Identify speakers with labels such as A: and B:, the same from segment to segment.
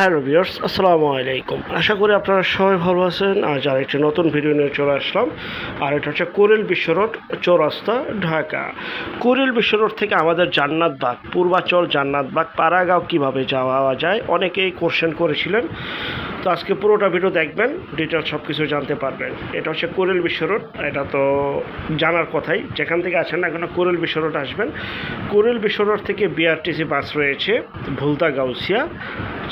A: Hello viewers, আসসালামু আলাইকুম। আশা করি আপনারা সবাই ভালো আছেন। আজ আর একটি নতুন ভিডিও নিয়ে চলে আসলাম। আর এটা হচ্ছে কোরেল বিশ্ব রোড, চৌরাস্তা, ঢাকা। কুরিল বিশ্ব রোড থেকে আমাদের জান্নাতবাগ পূর্বাচল জান্নাতবাগ পাড়াগাঁও কীভাবে যাওয়া যায়, অনেকেই কোশ্চেন করেছিলেন। তো আজকে পুরোটা ভিডিও দেখবেন ডিটেলস সব কিছু জানতে পারবেন। এটা হচ্ছে কোরেল বিশ্ব রোড এটা তো জানার কথাই। যেখান থেকে আসেন না কেন কুরিল বিশ্ব রোড আসবেন। কুরিল বিশ্ব রোড থেকে বিআরটিসি বাস রয়েছে ভুলতা গাউসিয়া।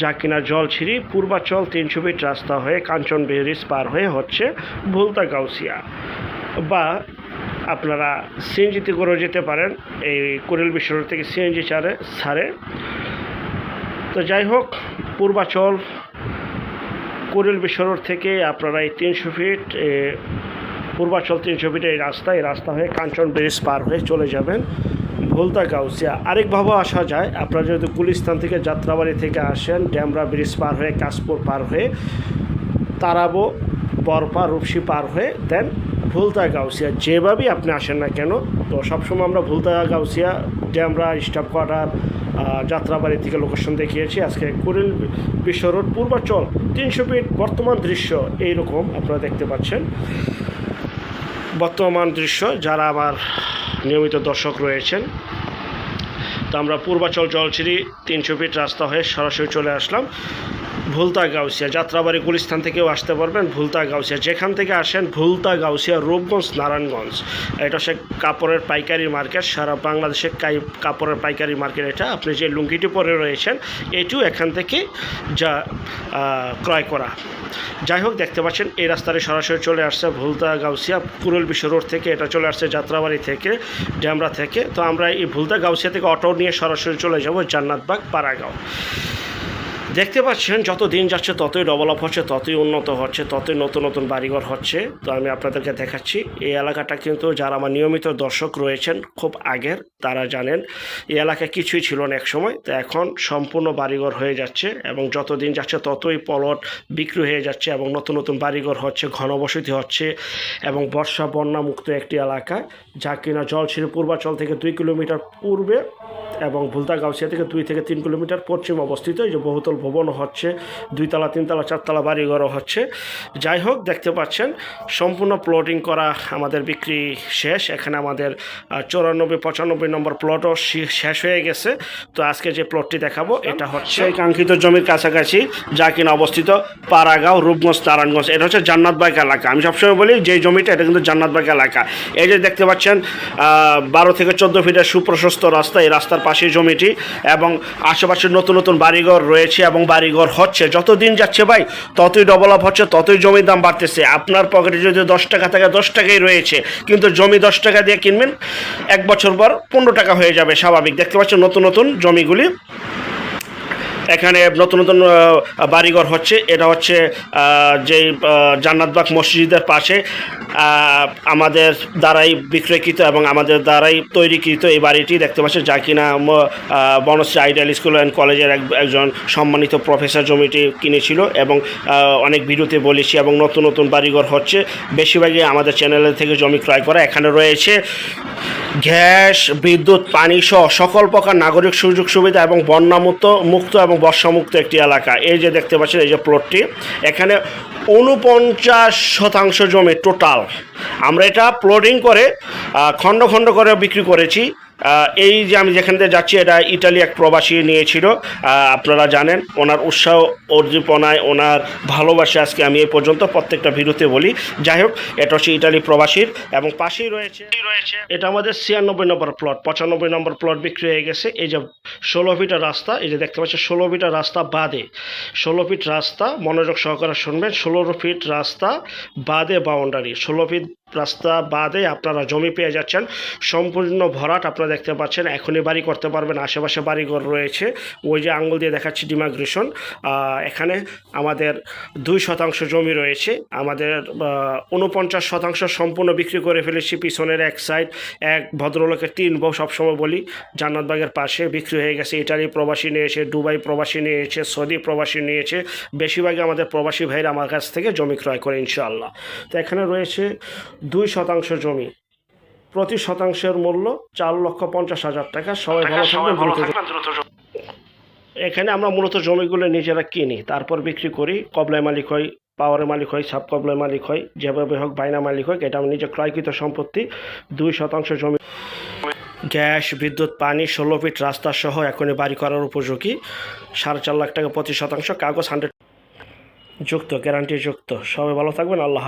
A: যা কিনা জলছিরি পূর্বাচল তিনশো ফিট রাস্তা হয়ে কাঞ্চন ব্রিজ পার হয়ে হচ্ছে ভুলতা গাউসিয়া বা আপনারা সিএনজিতে করেও যেতে পারেন, এই কুরিল বিশ্ব রোড থেকে সিএনজি চারে ছাড়ে। তো যাই হোক, পূর্বাচল কুরিল বিশ্ব রোড থেকে আপনারা এই তিনশো ফিট পূর্বাচল তিনশো ফিট এই রাস্তা এই রাস্তা হয়ে কাঞ্চন ব্রিজ পার হয়ে চলে যাবেন। ভুলতা গাউসিয়া। আরেকভাবেও আসা যায়, আপনারা যদি গুলিস্তান থেকে যাত্রাবাড়ি থেকে আসেন, ড্যামরা ব্রিজ পার হয়ে কাশপুর পার হয়ে তারাবো, বরপা, রূপসী পার হয়ে, দেন ভুলতা গাউসিয়া। যেভাবেই আপনি আসেন না কেন, তো সবসময় আমরা ভুলতা গাউসিয়া, ড্যামরা, স্টাফ কোয়ার্টার যাত্রাবাড়ি থেকে লোকেশন দেখিয়েছি। আজকে কুরিল বিশ্ব রোড, পূর্বাচল, তিনশো ফিট বর্তমান দৃশ্য এইরকম আপনারা দেখতে পাচ্ছেন। বর্তমান দৃশ্য, যারা আমার নিয়মিত দর্শক রয়েছেন। তো আমরা পূর্বাচল জলছিরি তিনশো ফিট রাস্তা হয়ে সরাসরি চলে আসলাম। ভুলতা গাউসিয়া। যাত্রাবাড়ি গুলিস্তান থেকেও আসতে পারবেন ভুলতা গাউসিয়া। যেখান থেকে আসেন ভুলতা গাউসিয়া রূপগঞ্জ, নারায়ণগঞ্জ। এটা হচ্ছে কাপড়ের পাইকারি মার্কেট। সারা বাংলাদেশের কাপড়ের পাইকারি মার্কেট এটা। আপনি যে লুঙ্গিটি পরে রয়েছেন, এটিও এখান থেকে যা ক্রয় করা। যাই হোক, দেখতে পাচ্ছেন, এই রাস্তাটি সরাসরি চলে আসছে ভুলতা গাউসিয়া কুরুল বিশ্ব রোড থেকে। এটা চলে আসছে যাত্রাবাড়ি থেকে, ড্যামরা থেকে। তো আমরা এই ভুলতা গাউসিয়া থেকে অটো নিয়ে সরাসরি চলে যাব জান্নাতবাগ, পাড়াগাঁও। দেখতে পাচ্ছেন, যত দিন যাচ্ছে ততই ডেভেলপ হচ্ছে, ততই উন্নত হচ্ছে, ততই নতুন নতুন বাড়িঘর হচ্ছে। তো আমি আপনাদেরকে দেখাচ্ছি, এই এলাকাটা কিন্তু যারা আমার নিয়মিত দর্শক রয়েছেন, খুব আগের, তারা জানেন, এই এলাকায় কিছুই ছিল না এক সময় তো এখন সম্পূর্ণ বাড়িঘর হয়ে যাচ্ছে এবং যত দিন যাচ্ছে ততই পলট বিক্রি হয়ে যাচ্ছে এবং নতুন নতুন বাড়িঘর হচ্ছে, ঘনবসতি হচ্ছে এবং বর্ষা বন্যা মুক্ত একটি এলাকা, যা কিনা জলছিরি পূর্বাচল থেকে দুই কিলোমিটার পূর্বে। এবং ভুলতা গাউসিয়া থেকে দুই থেকে তিন কিলোমিটার পশ্চিম অবস্থিত। এই যে বহুতল ভবনও হচ্ছে, দুইতলা, তিনতলা, চারতলা বাড়িঘরও হচ্ছে। যাই হোক, দেখতে পাচ্ছেন, সম্পূর্ণ প্লটিং করা আমাদের বিক্রি শেষ। এখানে আমাদের চৌরানব্বই, পঁচানব্বই নম্বর প্লটও শেষ হয়ে গেছে। তো আজকে যে প্লটটি দেখাবো, এটা হচ্ছে কাঙ্ক্ষিত জমির কাছাকাছি, যা কিনা অবস্থিত পাড়াগাঁও, রূপগঞ্জ নারায়ণগঞ্জ এটা হচ্ছে জান্নাতবাগ এলাকা। আমি সবসময় বলি, যে জমিটা, এটা কিন্তু জান্নাতবাগ এলাকা। এই যে দেখতে পাচ্ছেন বারো থেকে চোদ্দ ফিটের সুপ্রশস্ত রাস্তা। এই রাস্তার পাশে জমিটি এবং আশেপাশে নতুন নতুন বাড়িঘর রয়েছে এবং বাড়িঘর হচ্ছে। যত দিন যাচ্ছে ভাই, ততই ডেভেলপ হচ্ছে, ততই জমির দাম বাড়তেছে। আপনার পকেটে যদি দশ টাকা থাকে, দশ টাকাই রয়েছে। কিন্তু জমি দশ টাকা দিয়ে কিনবেন, এক বছর পর পনেরো টাকা হয়ে যাবে, স্বাভাবিক। দেখতে পাচ্ছেন নতুন নতুন জমিগুলি। এখানে নতুন নতুন বাড়িঘর হচ্ছে। এটা হচ্ছে যেই জান্নাতবাগ মসজিদের পাশে আমাদের দ্বারাই বিক্রয়কৃত এবং আমাদের দ্বারাই তৈরিকৃত এই বাড়িটি দেখতে পাচ্ছেন। যা কিনা বনশ্রী আইডিয়াল স্কুল অ্যান্ড কলেজের এক, একজন সম্মানিত প্রফেসর জমিটি কিনেছিল এবং অনেক ভিডিওতে বলেছি এবং নতুন নতুন বাড়িঘর হচ্ছে। বেশিরভাগই আমাদের চ্যানেলের থেকে জমি ক্রয় করা এখানে রয়েছে। গ্যাস, বিদ্যুৎ, পানি সহ সকল প্রকার নাগরিক সুযোগ সুবিধা এবং বন্যামুক্ত, মুক্ত এবং বর্ষামুক্ত একটি এলাকা। এই যে দেখতে পাচ্ছেন, এই যে প্লটটি এখানে উনপঞ্চাশ শতাংশ জমি টোটাল আমরা এটা প্লোডিং করে খণ্ড খণ্ড করে বিক্রি করেছি। এই যে আমি যেখান থেকে যাচ্ছি, এটা ইটালি এক প্রবাসী নিয়েছিল। আপনারা জানেন, ওনার উৎসাহ, অর্জিপনায় ওনার ভালোবাসা আজকে আমি এই পর্যন্ত প্রত্যেকটা ভিডিওতে বলি। যাই হোক, এটা হচ্ছে ইটালি প্রবাসীর এবং পাশেই রয়েছে রয়েছে এটা আমাদের ছিয়ানব্বই নম্বর প্লট পঁচানব্বই নম্বর প্লট বিক্রি হয়ে গেছে। এই যে ষোলো ফিটের রাস্তা, এই যে দেখতে পাচ্ছেন, ষোলো ফিটের রাস্তা বাদে। ষোলো ফিট রাস্তা, মনোযোগ সহকারে শুনবেন, ষোলো ফিট রাস্তা বাদে বাউন্ডারি ষোলো ফিট রাস্তা বাদে আপনারা জমি পেয়ে যাচ্ছেন। সম্পূর্ণ ভরাট আপনারা দেখতে পাচ্ছেন। এখনই বাড়ি করতে পারবেন। আশেপাশে বাড়িঘর রয়েছে। ওই যে আঙ্গুল দিয়ে দেখাচ্ছি ডিমাগ্রেশন। এখানে আমাদের দুই শতাংশ জমি রয়েছে। আমাদের উনপঞ্চাশ শতাংশ সম্পূর্ণ বিক্রি করে ফেলেছি। পিছনের এক সাইড এক ভদ্রলোকের তিন বউ সবসময় বলি জান্নাতবাগের পাশে বিক্রি হয়ে গেছে। ইটালি প্রবাসী নিয়েছে, দুবাই প্রবাসী নিয়েছে, সৌদি প্রবাসী নিয়েছে। বেশিরভাগই আমাদের প্রবাসী ভাইরা আমার কাছ থেকে জমি ক্রয় করে ইনশাআল্লাহ। তো এখানে রয়েছে দুই শতাংশ জমি। প্রতি শতাংশের মূল্য চার লক্ষ পঞ্চাশ হাজার টাকা। সবাই ভালো থাকবেন দ্রুত এখানে আমরা মূলত জমিগুলো নিজেরা কিনি তারপর বিক্রি করি। কবলায় মালিক হয় পাওয়ারের মালিক হয় সাব কবলায় মালিক হয় যেভাবে হোক বাইনা মালিক হয় এটা আমার নিজে ক্রয়কৃত সম্পত্তি। দুই শতাংশ জমি। গ্যাস বিদ্যুৎ পানি ষোলো ফিট রাস্তা সহ এখনই বাড়ি করার উপযোগী। সাড়ে চার লাখ টাকা পঁচিশ শতাংশ কাগজ হান্ড্রেড যুক্ত গ্যারান্টি যুক্ত। সবাই ভালো থাকবেন আল্লাহ।